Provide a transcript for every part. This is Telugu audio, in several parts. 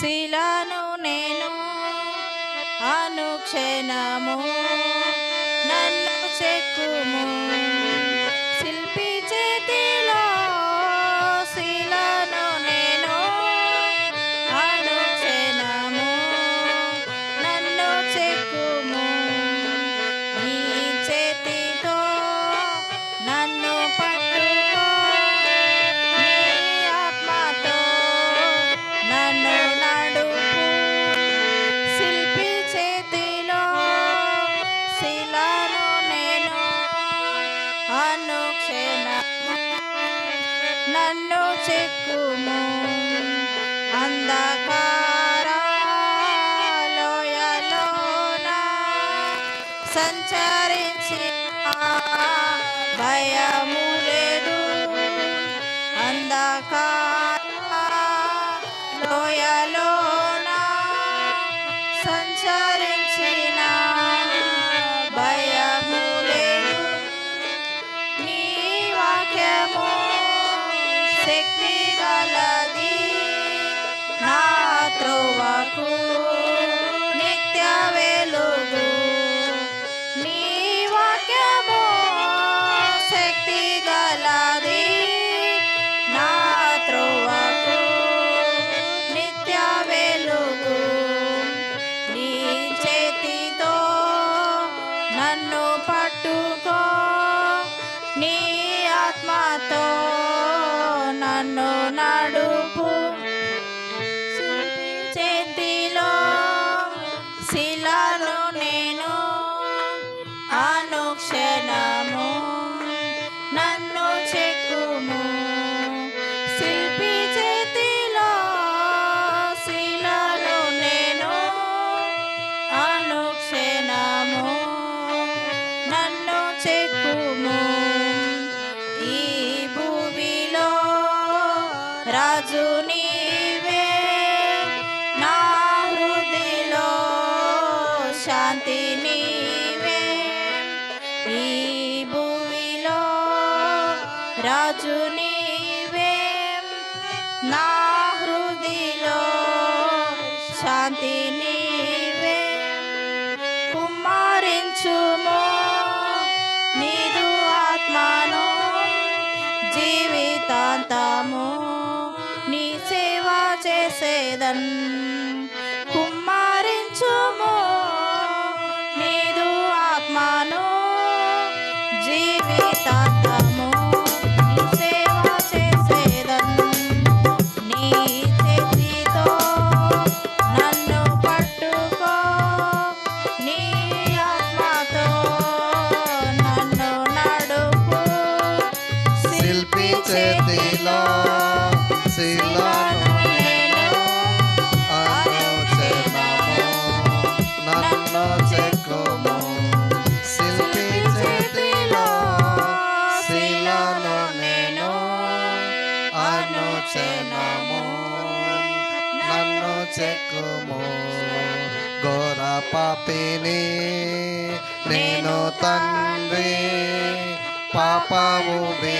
శిలాను నేను అనుక్షణము అనుక్షణ నన్ను చిక్కుము. అంధకార సంచరించి భయము లేదు. అంధకార శక్తి నా త్రోవకు నిత్య వెలుగు. నీ వాక్యము శక్తి గలది నా త్రోవకు నిత్య వెలుగు. నీ చేతితో నన్ను పట్టుకో Cindy. రాజు నీవే నా హృదిలో. శాంతి నీవే కుమారించుము నీదు ఆత్మను జీవితాంతము. నీ సేవ చేసేదన్ కుమారించుము నీదు ఆత్మను జీవితాంతము శిల్పి శిలా చెక్కుము నేను పాపిని నేను తండ్రి పాపము వే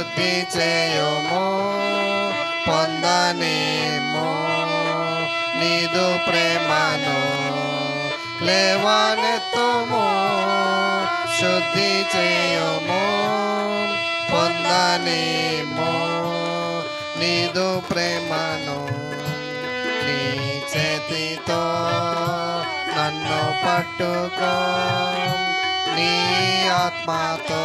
శుద్ధి చేయుము పొందనేమో నీదు ప్రేమను లేవనెత్తుము శుద్ధి చేయుము పొందనేమో నీదు ప్రేమను నీ చేతితో నన్ను పట్టుకో నీ ఆత్మతో